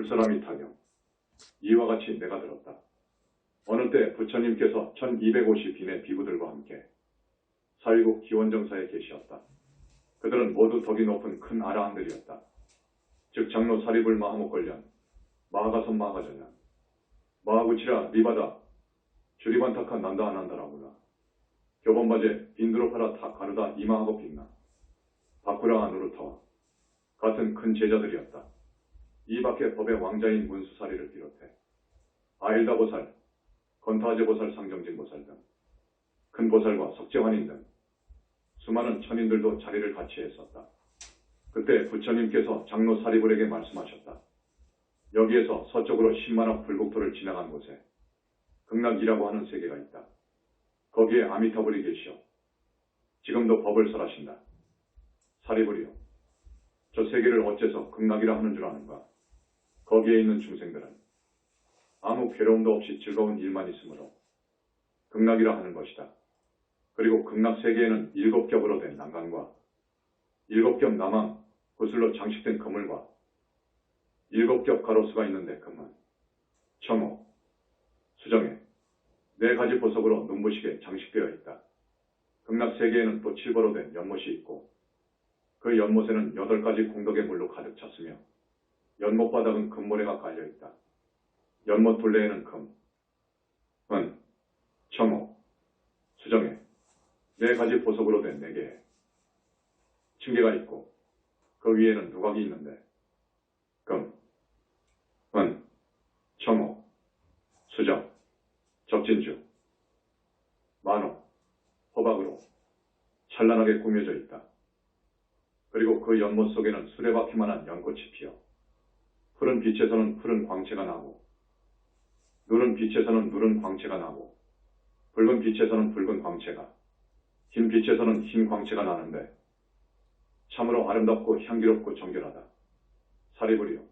불사람이 타경 이와 같이 내가 들었다. 어느 때 부처님께서 1250인의 비구들과 함께 사위국 기원정사에 계시었다. 그들은 모두 덕이 높은 큰 아라한들이었다. 즉 장로 사리불 마 하목걸련 마하가선 마하가전련 마하구치라 리바다 주리반타카 난다 아난다라구나 교본바제 빈드로파라 타 가르다 이마하고 빅나 바쿠라 누르터와 같은 큰 제자들이었다. 이 밖에 법의 왕자인 문수사리를 비롯해 아일다 보살, 건타제 보살, 상정진 보살 등 큰 보살과 석재환인 등 수많은 천인들도 자리를 같이 했었다. 그때 부처님께서 장로 사리불에게 말씀하셨다. 여기에서 서쪽으로 10만억 불국토를 지나간 곳에 극락이라고 하는 세계가 있다. 거기에 아미타불이 계시오. 지금도 법을 설하신다. 사리불이요. 저 세계를 어째서 극락이라 하는 줄 아는가? 거기에 있는 중생들은 아무 괴로움도 없이 즐거운 일만 있으므로 극락이라 하는 것이다. 그리고 극락 세계에는 일곱 겹으로 된 난간과 일곱 겹 남왕, 구슬로 장식된 그물과 일곱 겹 가로수가 있는데 금은 청호, 수정에 네 가지 보석으로 눈부시게 장식되어 있다. 극락 세계에는 또 칠보로 된 연못이 있고 그 연못에는 여덟 가지 공덕의 물로 가득 찼으며 연못 바닥은 금모래가 깔려 있다. 연못 둘레에는 금, 은, 청호, 수정에 네 가지 보석으로 된 네 개의 층계가 있고 그 위에는 누각이 있는데 금, 은, 청호, 수정, 적진주, 만호, 호박으로 찬란하게 꾸며져 있다. 그리고 그 연못 속에는 수레바퀴만한 연꽃이 피어 푸른 빛에서는 푸른 광채가 나고 누른 빛에서는 누른 광채가 나고 붉은 빛에서는 붉은 광채가 흰 빛에서는 흰 광채가 나는데 참으로 아름답고 향기롭고 정결하다. 사리불이요.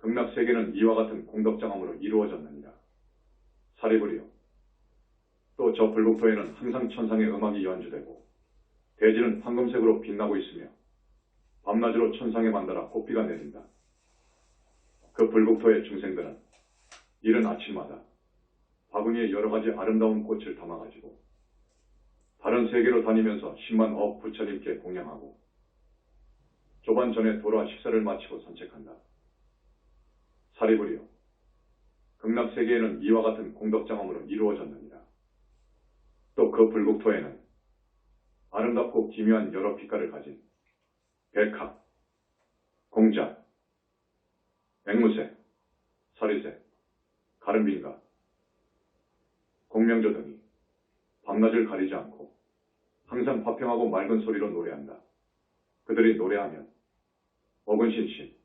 극락 세계는 이와 같은 공덕장엄으로 이루어졌느니라. 사리불이요. 또 저 불국토에는 항상 천상의 음악이 연주되고 대지는 황금색으로 빛나고 있으며 밤낮으로 천상에 만들어 꽃비가 내린다. 그 불국토의 중생들은 이른 아침마다 바구니에 여러 가지 아름다운 꽃을 담아가지고 다른 세계로 다니면서 10만 억 부처님께 공양하고 조반 전에 돌아 식사를 마치고 산책한다. 사리불이요. 극락 세계에는 이와 같은 공덕장엄으로 이루어졌느니라. 또 그 불국토에는 아름답고 기묘한 여러 빛깔을 가진 백합, 공자, 앵무새, 서리새, 가른빈가, 공명조 등이 밤낮을 가리지 않고 항상 화평하고 맑은 소리로 노래한다. 그들이 노래하면 어근신신,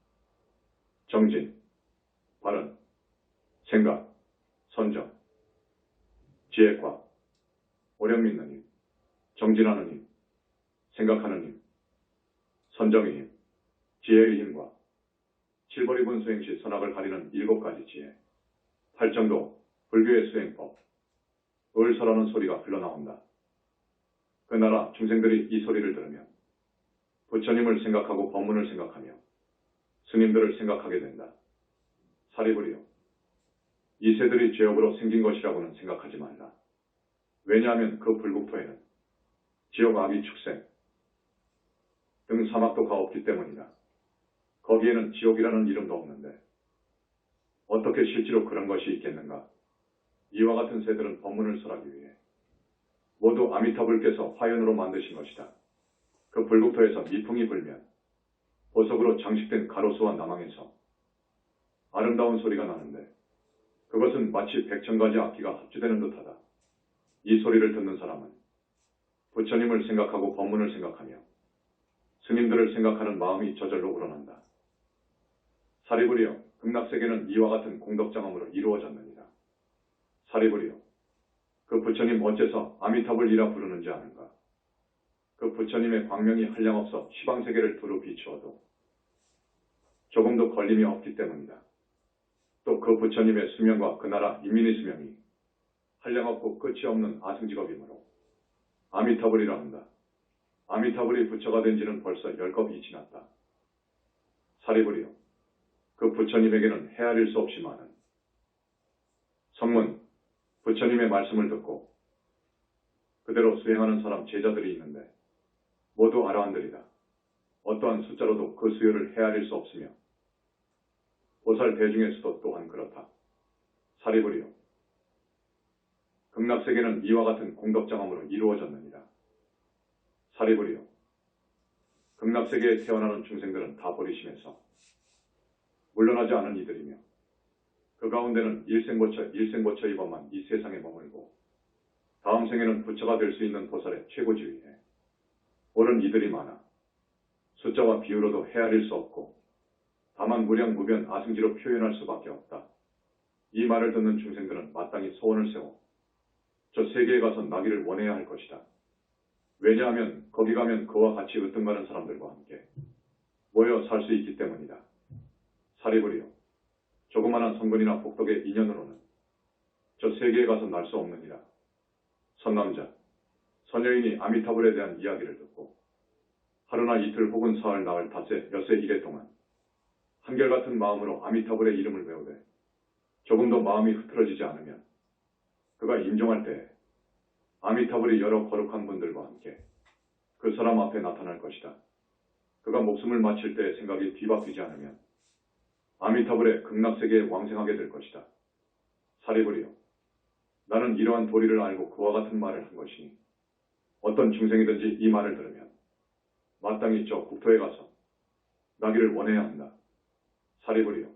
정진, 발언, 생각, 선정, 지혜과, 오력 믿는 힘, 정진하는 힘, 생각하는 힘, 선정의 힘, 지혜의 힘과 칠벌이 분 수행 시 선악을 가리는 일곱 가지 지혜, 팔정도, 불교의 수행법, 을설하는 소리가 흘러나온다. 그 나라 중생들이 이 소리를 들으면 부처님을 생각하고 법문을 생각하며 스님들을 생각하게 된다. 사리불이요. 이 새들이 죄업으로 생긴 것이라고는 생각하지 말라. 왜냐하면 그 불국토에는 지옥 아기 축생 등 사막도가 없기 때문이다. 거기에는 지옥이라는 이름도 없는데 어떻게 실제로 그런 것이 있겠는가? 이와 같은 새들은 법문을 설하기 위해 모두 아미타불께서 화연으로 만드신 것이다. 그 불국토에서 미풍이 불면 보석으로 장식된 가로수와 남항에서 아름다운 소리가 나는데 그것은 마치 백천 가지 악기가 합주되는 듯하다. 이 소리를 듣는 사람은 부처님을 생각하고 법문을 생각하며 스님들을 생각하는 마음이 저절로 우러난다. 사리불이여 극락세계는 이와 같은 공덕장엄으로 이루어졌느니라. 사리불이여 그 부처님 어째서 아미타불이라 부르는지 아는가? 그 부처님의 광명이 한량없어 시방세계를 두루 비추어도 조금도 걸림이 없기 때문이다. 또 그 부처님의 수명과 그 나라 인민의 수명이 한량없고 끝이 없는 아승직업이므로 아미타불이라 한다. 아미타불이 부처가 된 지는 벌써 열 겁이 지났다. 사리불이요. 그 부처님에게는 헤아릴 수 없이 많은 성문, 부처님의 말씀을 듣고 그대로 수행하는 사람 제자들이 있는데 모두 아라한들이다. 어떠한 숫자로도 그 수요를 헤아릴 수 없으며 보살 대중에서도 또한 그렇다. 사리부리요. 극락세계는 이와 같은 공덕장엄으로 이루어졌느니라. 사리부리요. 극락세계에 태어나는 중생들은 다 버리심에서 물러나지 않은 이들이며 그 가운데는 일생고처 일생고처 이범한 이 세상에 머물고 다음 생에는 부처가 될 수 있는 보살의 최고 지위에 옳은 이들이 많아 숫자와 비유로도 헤아릴 수 없고 다만 무량무변 아승지로 표현할 수밖에 없다. 이 말을 듣는 중생들은 마땅히 소원을 세워 저 세계에 가서 나기를 원해야 할 것이다. 왜냐하면 거기 가면 그와 같이 으뜸가는 사람들과 함께 모여 살 수 있기 때문이다. 사리부리요. 조그마한 성근이나 복덕의 인연으로는 저 세계에 가서 날 수 없느니라. 선남자, 선여인이 아미타불에 대한 이야기를 듣고 하루나 이틀 혹은 사흘, 나흘, 닷새, 엿새 이래 동안 한결같은 마음으로 아미타불의 이름을 외우되 조금도 마음이 흐트러지지 않으면 그가 임종할 때 아미타불이 여러 거룩한 분들과 함께 그 사람 앞에 나타날 것이다. 그가 목숨을 마칠 때 생각이 뒤바뀌지 않으면 아미타불의 극락세계에 왕생하게 될 것이다. 사리불이요. 나는 이러한 도리를 알고 그와 같은 말을 한 것이니 어떤 중생이든지 이 말을 들으면 마땅히 저 국토에 가서 나기를 원해야 한다. 사리불이요.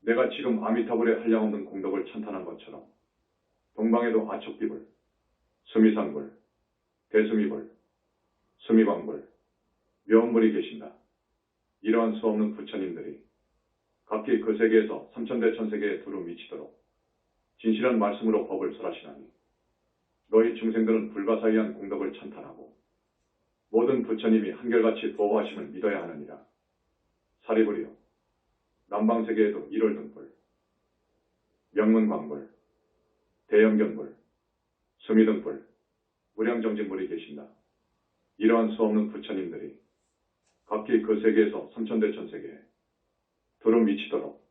내가 지금 아미타불의 한량없는 공덕을 찬탄한 것처럼 동방에도 아촉비불, 수미상불, 대수미불, 수미광불, 묘원불이 계신다. 이러한 수 없는 부처님들이 각기 그 세계에서 삼천대 천세계에 두루 미치도록 진실한 말씀으로 법을 설하시나니 너희 중생들은 불가사의한 공덕을 찬탄하고 모든 부처님이 한결같이 보호하심을 믿어야 하느니라. 사리불이요. 남방세계에도 일월 등불, 명문광불, 대형견불, 수미 등불, 무량정진불이 계신다. 이러한 수 없는 부처님들이 각기 그 세계에서 삼천대천세계에 두루 미치도록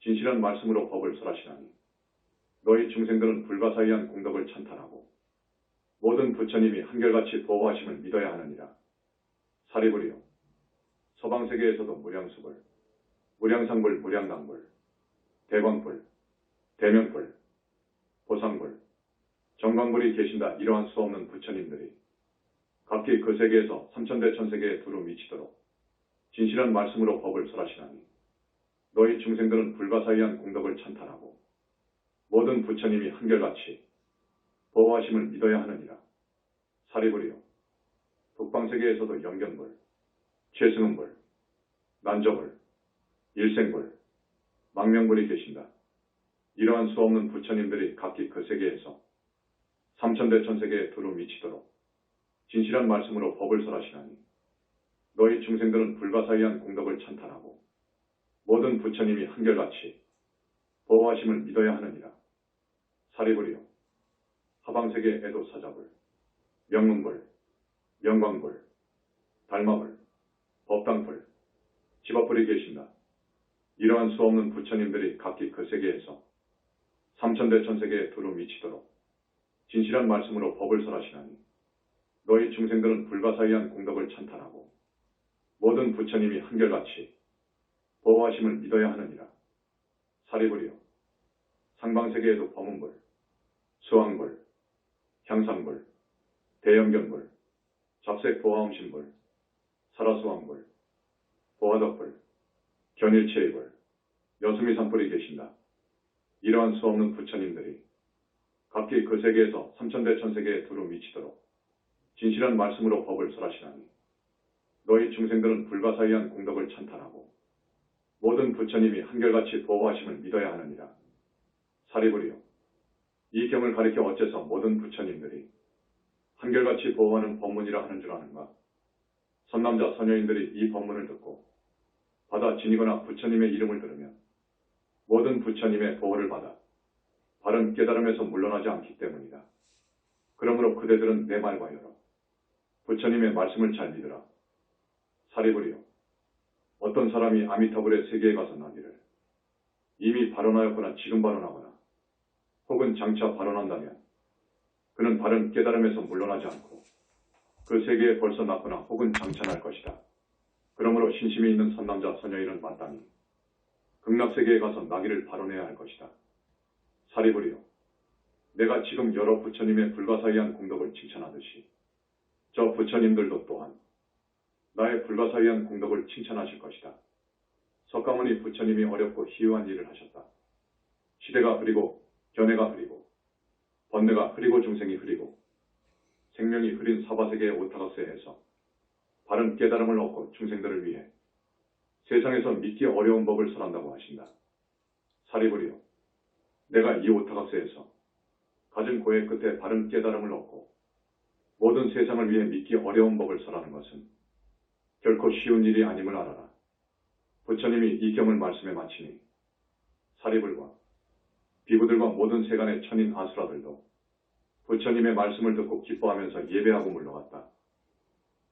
진실한 말씀으로 법을 설하시나니 너희 중생들은 불가사의한 공덕을 찬탄하고 모든 부처님이 한결같이 보호하심을 믿어야 하느니라. 사리불이요. 서방세계에서도 무량수불, 무량상불, 무량당불, 대광불, 대면불, 보상불, 정광불이 계신다 이러한 수 없는 부처님들이 각기 그 세계에서 삼천대천세계에 두루 미치도록 진실한 말씀으로 법을 설하시나니 너희 중생들은 불가사의한 공덕을 찬탄하고 모든 부처님이 한결같이 보호하심을 믿어야 하느니라. 사리불이요. 북방세계에서도 영견불, 최승은불, 난저불, 일생불, 망명불이 계신다. 이러한 수없는 부처님들이 각기 그 세계에서 삼천대천 세계에 두루 미치도록 진실한 말씀으로 법을 설하시나니 너희 중생들은 불가사의한 공덕을 찬탄하고 모든 부처님이 한결같이 보호하심을 믿어야 하느니라. 사리불이요. 하방세계 애도 사자불, 명문불, 명광불, 달마불, 법당불, 집앞불이 계신다. 이러한 수없는 부처님들이 각기 그 세계에서 삼천대 천세계에 두루 미치도록 진실한 말씀으로 법을 설하시나니 너희 중생들은 불가사의한 공덕을 찬탄하고 모든 부처님이 한결같이 보호하심을 믿어야 하느니라. 사리불이요. 상방세계에도 범은불, 수왕불, 향상불, 대형견불, 잡색 보화음신불, 사라수왕불, 보화덕불, 견일체이불, 여수미 산불이 계신다. 이러한 수없는 부처님들이 각기 그 세계에서 삼천대천 세계에 두루 미치도록 진실한 말씀으로 법을 설하시나니 너희 중생들은 불가사의한 공덕을 찬탄하고 모든 부처님이 한결같이 보호하심을 믿어야 하느니라. 사리불이요. 이 경을 가리켜 어째서 모든 부처님들이 한결같이 보호하는 법문이라 하는 줄 아는가? 선남자 선녀인들이 이 법문을 듣고 받아 지니거나 부처님의 이름을 들으면 모든 부처님의 보호를 받아 바른 깨달음에서 물러나지 않기 때문이다. 그러므로 그대들은 내 말과 여러 부처님의 말씀을 잘 믿으라. 사리불이요. 어떤 사람이 아미타불의 세계에 가서 나기를 이미 발언하였거나 지금 발언하거나 혹은 장차 발언한다면 그는 바른 깨달음에서 물러나지 않고 그 세계에 벌써 났거나 혹은 장차 날 것이다. 그러므로 신심이 있는 선남자 선여인은 마땅히 극락세계에 가서 나기를 발언해야 할 것이다. 사리부리요. 내가 지금 여러 부처님의 불가사의한 공덕을 칭찬하듯이 저 부처님들도 또한 나의 불가사의한 공덕을 칭찬하실 것이다. 석가모니 부처님이 어렵고 희유한 일을 하셨다. 시대가 흐리고 견해가 흐리고 번뇌가 흐리고 중생이 흐리고 생명이 흐린 사바세계의 오타각세에서 바른 깨달음을 얻고 중생들을 위해 세상에서 믿기 어려운 법을 설한다고 하신다. 사리부리요. 내가 이 오타각세에서 가진 고의 끝에 바른 깨달음을 얻고 모든 세상을 위해 믿기 어려운 법을 설하는 것은 결코 쉬운 일이 아님을 알아라. 부처님이 이 경을 말씀에 마치니 사리불과 비구들과 모든 세간의 천인 아수라들도 부처님의 말씀을 듣고 기뻐하면서 예배하고 물러갔다.